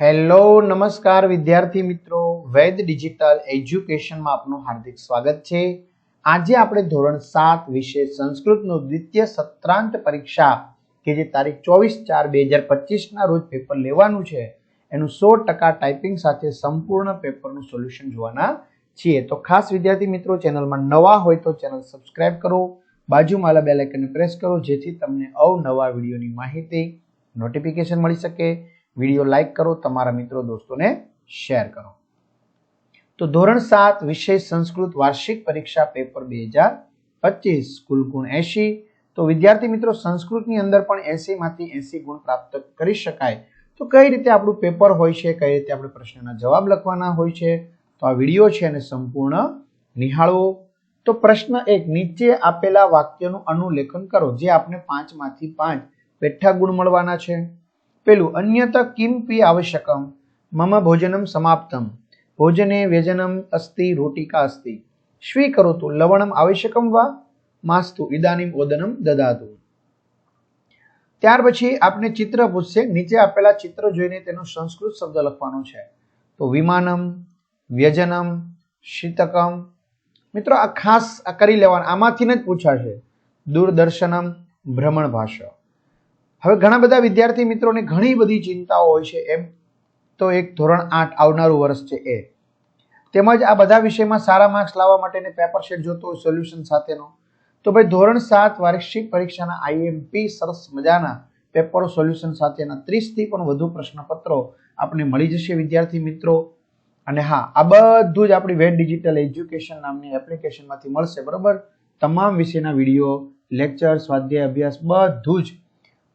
Hello, નમસ્કાર વિદ્યાર્થી મિત્રો. વૈદ ડિજિટલ એજ્યુકેશનમાં આપનું હાર્દિક સ્વાગત છે. આજે આપણે ધોરણ સાત વિશે સંસ્કૃતનું દ્વિતીય સત્રાંત પરીક્ષા, કે જે તારીખ ચોવીસ ચાર બે હજાર પચીસના રોજ પેપર લેવાનું છે, એનું સો ટકા ટાઈપિંગ સાથે સંપૂર્ણ પેપરનું સોલ્યુશન જોવાના છીએ. તો ખાસ વિદ્યાર્થી મિત્રો, ચેનલમાં નવા હોય તો ચેનલ સબસ્ક્રાઇબ કરો, બાજુમાં બેલ આઇકનને પ્રેસ કરો, જેથી તમને અવનવા વિડીયોની માહિતી, નોટિફિકેશન મળી શકે. વીડિયો લાઈક કરો, તમારા મિત્રો, દોસ્તોને શેર કરો. તો ધોરણ સાત વિષય સંસ્કૃત વાર્ષિક પરીક્ષા પેપર બે હજાર પચીસ, કુલ ગુણ એસી તો વિદ્યાર્થી મિત્રો, સંસ્કૃતની અંદર પણ એસી માંથી એસી ગુણ પ્રાપ્ત કરી શકાય. તો કઈ રીતે આપણું પેપર હોય છે, કઈ રીતે આપણે પ્રશ્નના જવાબ લખવાના હોય છે, તો આ વીડિયો છે અને સંપૂર્ણ નિહાળવો તો પ્રશ્ન એક, નીચે આપેલા વાક્યનું અનુલેખન કરો, જે આપણે પાંચમાંથી પાંચ પેઠા ગુણ મળવાના છે. પેલું અન્યત કિમપી આવશ્યકમ? મમ ભોજનમ સમાપ્તમ. ભોજને વ્યજનમ અસ્તિ, રોટિકા અસ્તિ. સ્વીકરોતુ લવણમ આવશ્યકમ વા? માસ્તુ, ઇદાનીમ ઓદનમ દદાતુ ત્યાર પછી આપણે ચિત્ર પૂછશે, નીચે આપેલા ચિત્ર જોઈને તેનો સંસ્કૃત શબ્દ લખવાનો છે. તો વિમાનમ, વ્યજનમ, શીતકમ. મિત્રો, આ ખાસ કરી લેવાના, આમાંથી જ પૂછાશે. દૂરદર્શનમ, ભ્રમણ ભાષા હવે ઘણા બધા વિદ્યાર્થી મિત્રોને ઘણી બધી ચિંતાઓ હોય છે એમ તો એક ધોરણ આઠ આવનારું વર્ષ છે એ. તેમજ આ બધા વિષયમાં સારા માર્ક્સ લાવવા માટેને પેપર શેટ જોતો હોય સોલ્યુશન સાથેનો. તો ભાઈ ધોરણ સાત વાર્ષિક પરીક્ષાના આઈએમપી સરસ મજાના પેપરો સોલ્યુશન સાથેના ત્રીસથી પણ વધુ પ્રશ્નપત્રો આપણે મળી જશે વિદ્યાર્થી મિત્રો. અને હા, આ બધું જ આપણી વેબ ડિજિટલ એજ્યુકેશન નામની એપ્લિકેશનમાંથી મળશે, બરાબર? તમામ વિષયના વીડિયો લેક્ચર સ્વાધ્યાય અભ્યાસ, બધું જ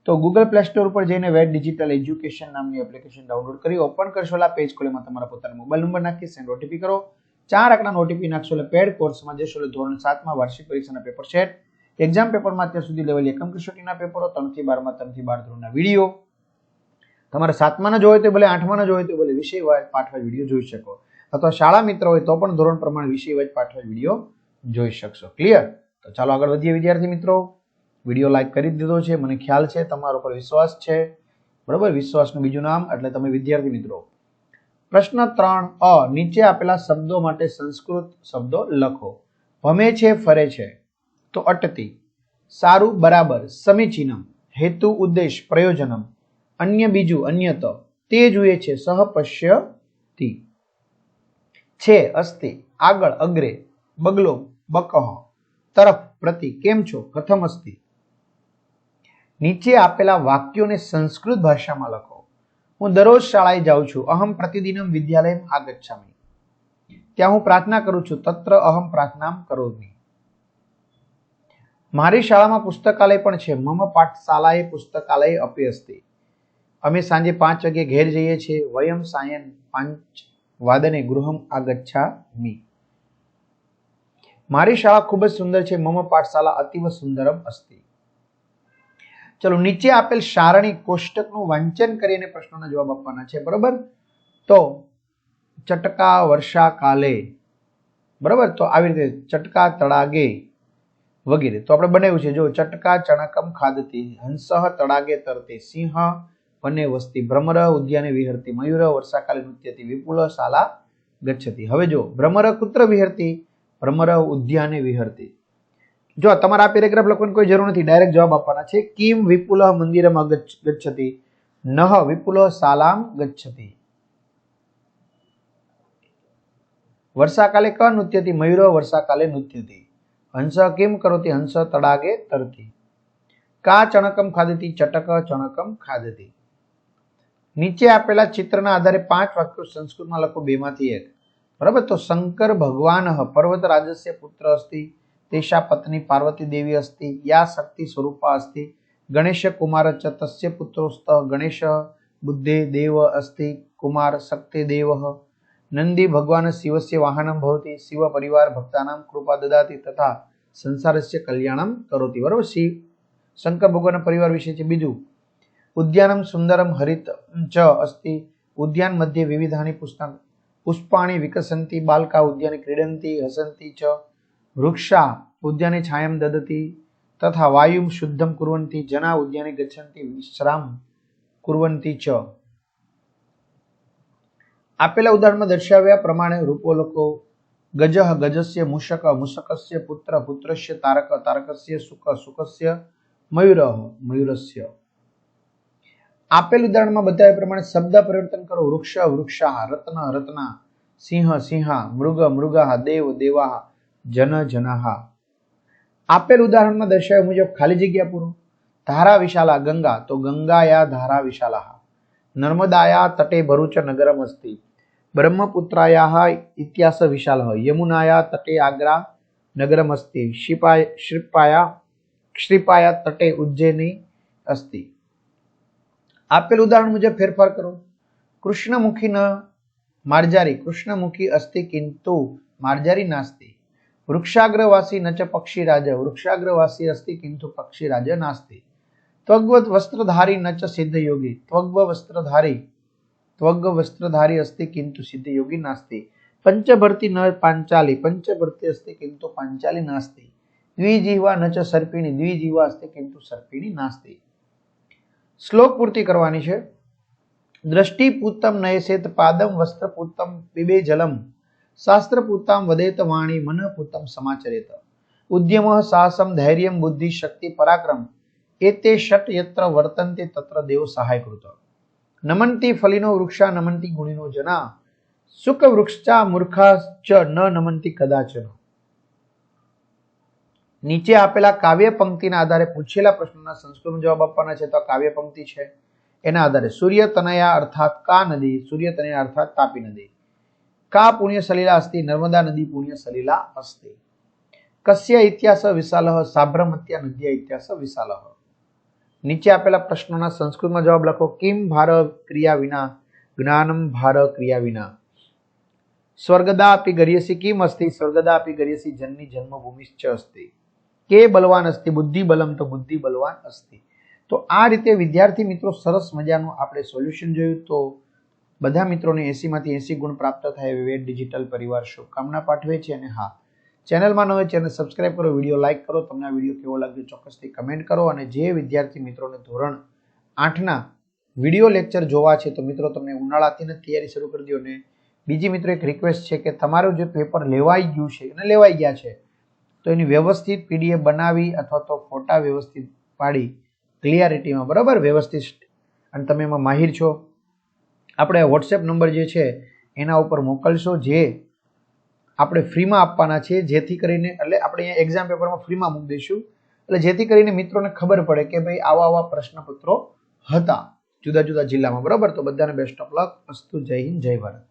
તો ગૂગલ પ્લે સ્ટોર પર જઈને વેબ ડિજિટલ એજ્યુકેશન નામની એપ્લિકેશન ડાઉનલોડ કરી ઓપન કરશો એટલે પેજ ખોલીમાં તમારા પોતાનો મોબાઈલ નંબર નાખી સેન્ડ ઓટીપી કરો. ચાર આંકડા ઓટીપી નાખશો એટલે પેડ કોર્સમાં જશો એટલે ધોરણ સાતમાં વાર્ષિક પરીક્ષાના પેપર છે. એક્ઝામ પેપરમાં અત્યાર સુધી લેવલ એકમ કસોટીના પેપરો ત્રણથી બારમાં, ત્રણથી બાર ધોરણના વીડિયો તમારે જ હોય તો ભલે આઠમાં જ હોય તો ભલે વિષય વાઇઝ પાઠવા વીડિયો જોઈ શકો. અથવા શાળા મિત્ર હોય તો પણ ધોરણ પ્રમાણે વિષય વાઇઝ પાઠવા વીડિયો જોઈ શકશો. ક્લિયર તો ચાલો આગળ વધીએ વિદ્યાર્થી મિત્રો. વીડિયો લાઈક કરી દીધો છે, મને ખ્યાલ છે, તમારો પર વિશ્વાસ છે. બરોબર? વિશ્વાસનું બીજું નામ, એટલે તમે વિદ્યાર્થી મિત્રો. પ્રશ્ન ત્રણ, અ, નીચે આપેલા શબ્દો માટે સંસ્કૃત શબ્દો લખો. ભમે છે, ફરે છે. તો અટતી. સારું, બરાબર, સમીચીનમ. હેતુ, ઉદ્દેશ, પ્રયોજનમ. અન્ય બીજું, અન્યત. તે જુએ છે, સહપશ્યતી. છે, અસ્તિ. આગળ, અગ્રે. બગલો, બકહ. તરફ, પ્રતિ. કેમ છો? કથમ અસ્તિ. નીચે આપેલા વાક્યોને સંસ્કૃત ભાષામાં લખો. હું દરરોજ શાળાએ જાઉં છું. અહમ પ્રતિદિનમ વિદ્યાલય આગચ્છામિ. ત્યાં હું પ્રાર્થના કરું છું. તત્ર અહમ પ્રાર્થના કરોમી. મારી શાળામાં પુસ્તકાલય પણ છે. મમ પાઠશાલાએ પુસ્તકાલય અપી અસ્તિ. અમે સાંજે પાંચ વાગે ઘેર જઈએ છીએ. વયમ સાયન પાંચ વાદને ગૃહમ આગચ્છામિ. મારી શાળા ખૂબ જ સુંદર છે. મમ પાઠશાલા અતિવ સુંદરમ અસ્તિ. ચલો, નીચે આપેલ સારણી કોષ્ટકનું વાંચન કરીને પ્રશ્નોના જવાબ આપવાના છે, બરોબર? તો, ચટકા વર્ષા કાલે બરોબર? તો આવી રીતે ચટકા તળાગે વગેરે. તો આપણે બનાવ્યું છે, જો ચટકા ચણકમ ખાદતી હંસઃ તળાગે તરતે, સિંહ વને વસ્તી, ભ્રમર ઉદ્યાને વિહરતી, મયુર વર્ષાકાલે નૃત્યતી, વિપુલ શાલા ગચ્છતી. હવે જો, ભ્રમર કુત્ર વિહરતી, ભ્રમર ઉદ્યાને વિહરતી. જો તમારે આ પેરેગ્રાફ લખવાની કોઈ જરૂર નથી ડાયરેક્ટ જવાબ આપવાના છે, કિમ વિપુલ મંદિરમ ગચ્છતી નહ વિપુલ શાલામ ગચ્છતી વર્ષાકાલે ક નૃત્યથી મયુરો વર્ષાકાલે નૃત્યથી હંસ કેમ કરોતી, હંસ તડાગે તરતી. કા ચણકમ ખાધતી, ચટક ચણકમ ખાદતી નીચે આપેલા ચિત્રના આધારે પાંચ વાક્યો સંસ્કૃતમાં લખો, બેમાંથી એક. બરાબર? તો શંકર ભગવાન પર્વત રાજસ્ય પુત્ર અસ્તિ. તેષા પત્ની પાર્વતી દેવી અસ્તિ યા શક્તિ સ્વરૂપા અસ્તિ ગણેશ કુમાર ચ તસ્ય પુત્રોસ્ત ગણેશ બુદ્ધે દેવ અસ્તિ કુમાર શક્તિ દેવ નંદી ભગવાન શિવસ્ય વાહનમ ભવતી શિવ પરિવાર ભક્તાનામ કૃપા દદાતી તથા સંસારસ્ય કલ્યાણમ કરોતી બરોબર શિવ શંકર ભગવાન પરિવાર વિશે છે બીજું ઉદ્યાનમ સુંદરમ હરિત ચ અસ્તિ ઉદ્યાન મધ્ય વિવિધાની પુસ્તક પુષ્પાણી વિકસંતી બાલકા ઉદ્યાને ક્રીડંતી હસંતી ચ વૃક્ષા ઉદ્યાને છાયમ દદતી તથા વાયુમ શુદ્ધમ કુર્વન્તિ જના ઉદ્યાને ગચ્છંતી વિશ્રામ કુર્વન્તિ ચ. આપેલા ઉદાહરણમાં દર્શાવ્યા પ્રમાણે રૂપો લોકો ગજઃ ગજસ્ય મુષક મુષકસ્ય પુત્ર પુત્રસ્ય તારક તારકસ્ય સુખ સુખસ્ય મયુર મયુરસ્ય. આપેલ ઉદાહરણમાં બતાવ્યા પ્રમાણે શબ્દ પરિવર્તન કરો વૃક્ષ વૃક્ષા રત્ન રત્ના સિંહ સિંહા મૃગ મૃગા દેવ દેવા જન જનહા. આપેલ ઉદાહરણમાં દર્શાવ્યા મુજબ ખાલી જગ્યા પૂરો. ધારા વિશાલા ગંગા, તો ગંગાયા ધારા વિશાલા નર્મદાયા તટે ભરૂચ નગરમ અસ્તિ. બ્રહ્મપુત્રાયા ઇતિહાસ વિશાલ યમુનાયા તટે આગ્રા નગરમ અસ્તિ. શ્રીપાય શ્રીપાયા શ્રીપાયા તટે ઉજ્જૈની અસ્તિ. આપેલ ઉદાહરણ મુજબ ફેરફાર કરો. કૃષ્ણમુખી ન માર્જારી. કૃષ્ણમુખી અસ્તિ કિંતુ માર્જારી નાસ્તિ. વૃક્ષાગ્રવાસી નચ પક્ષી પક્ષીરાજ. વૃક્ષાગ્રવાસી અસ્તિ, કિંતુ પક્ષીરાજ નાસ્તિ. ત્વગ્વ વસ્ત્રધારી નચ સિદ્ધ યોગી ત્વગ્વ વસ્ત્રધારી ત્વગ્વ વસ્ત્રધારી અસ્તિ, કિંતુ સિદ્ધયોગી નાસ્તિ. પંચભરતી ન પાંચાલી. પંચભરતી અસ્તિ, કિંતુ પાંચાલી નાસ્તિ. દ્વિજીવા ન ચ સર્પિણી. દ્વિજીવા અસ્તિ, કિંતુ સર્પિણી નાસ્તિ. શ્લોક પૂર્તિ કરવાની છે. દ્રષ્ટિ પૂતમ નયસેત પાદમ વસ્ત્ર પૂતમ પીબે જલમ શાસ્ત્ર પૂતામ વદેત વાણી મન પૂતમ સમાચરેત. ઉદ્યમ સાહસમ ધૈર્યમ બુદ્ધિ શક્તિ પરાક્રમ. એતે ષટ યત્ર વર્તન્તે તત્ર દેવ સહાય કૃત. નમંતી ફલિનો વૃક્ષા નમંતી ગુણીનો જના. સુખ વૃક્ષા મૂર્ખા ચ ન નમંતી કદાચન. નીચે આપેલા કાવ્ય પંક્તિના આધારે પૂછેલા પ્રશ્નોના સંસ્કૃતમાં જવાબ આપવાના છે તો કાવ્ય પંક્તિ છે. એના આધારે સૂર્ય તનયા અર્થાત કા નદી? સૂર્ય તનયા અર્થાત તાપી નદી. કા પુણ્ય સલીલા અસ્તિ નર્મદા નદી પુણ્ય સલીલા અસ્તિ કસ્ય ઇતિહાસ વિશાલ સાબરમત્યા નદ્યા ઇતિહાસ વિશાલ નીચે આપેલા પ્રશ્નોના સંસ્કૃતમાં જવાબ લખો. કિમ ભાર ક્રિયા વિના? જ્ઞાનમ ભાર ક્રિયા વિના. સ્વર્ગદા અપી ગર્યસી કિમ અસ્તિ સ્વર્ગદા અપી ગર્યસી જન્ની જન્મભૂમિશ્ચ અસ્તિ કે બલવાન અસ્તિ બુદ્ધિ બલમ તો બુદ્ધિ બલવાન અસ્તિ તો આ રીતે વિદ્યાર્થી મિત્રો સરસ મજાનું આપણે સોલ્યુશન જોયું તો બધા મિત્રોને એસીમાંથી એસી ગુણ પ્રાપ્ત થાય એવી વેટ ડિજિટલ પરિવાર શુભકામના પાઠવે છે અને હા, ચેનલમાં નવે ચેનલ સબસ્ક્રાઇબ કરો, વીડિયો લાઇક કરો, તમને આ વીડિયો કેવો લાગ્યો ચોક્કસથી કમેન્ટ કરો અને જે વિદ્યાર્થી મિત્રોને ધોરણ આઠના વીડિયો લેક્ચર જોવા છે તો મિત્રો તમને ઉનાળાથી જ તૈયારી શરૂ કરી દો અને બીજી મિત્રો એક રિક્વેસ્ટ છે કે તમારું જે પેપર લેવાઈ ગયું છે અને લેવાઈ ગયા છે, તો એની વ્યવસ્થિત પીડીએફ બનાવી અથવા તો ફોટા વ્યવસ્થિત પાડી ક્લિયરિટીમાં બરાબર વ્યવસ્થિત અને તમે એમાં માહિર છો. આપણે વોટ્સએપ નંબર જે છે, એના ઉપર મોકલશો જે આપણે ફ્રીમાં આપવાના છે, જેથી કરીને, એટલે આપણે અહીંયા એક્ઝામ પેપરમાં ફ્રીમાં મૂકી દઈશું. એટલે જેથી કરીને મિત્રોને ખબર પડે કે ભાઈ આવા આવા પ્રશ્નપત્રો હતા જુદા જુદા જિલ્લામાં, બરાબર? તો બધાને બેસ્ટ ઓફ લક અસ્તુ જય હિન્દ, જય ભારત.